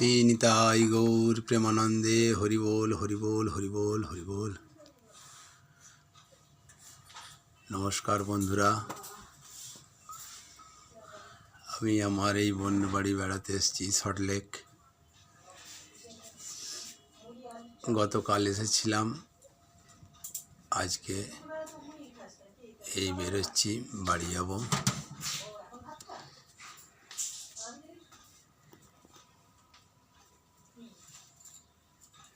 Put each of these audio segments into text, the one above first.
শ্রীনিতাই গৌর প্রেমানন্দে হরিবোল হরিবোল হরিবোল হরিবোল নমস্কার বন্ধুরা আমি আমার এই বন্য বাড়ি বেড়াতে এসেছি সল্টলেক গতকাল এসেছিলাম আজকে এই বেরোচ্ছি বাড়ি যাব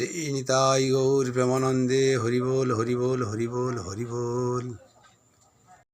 শ্রীনিতাই গৌর প্রেমানন্দে হরিবোল হরিবোল হরিবোল হরিবোল।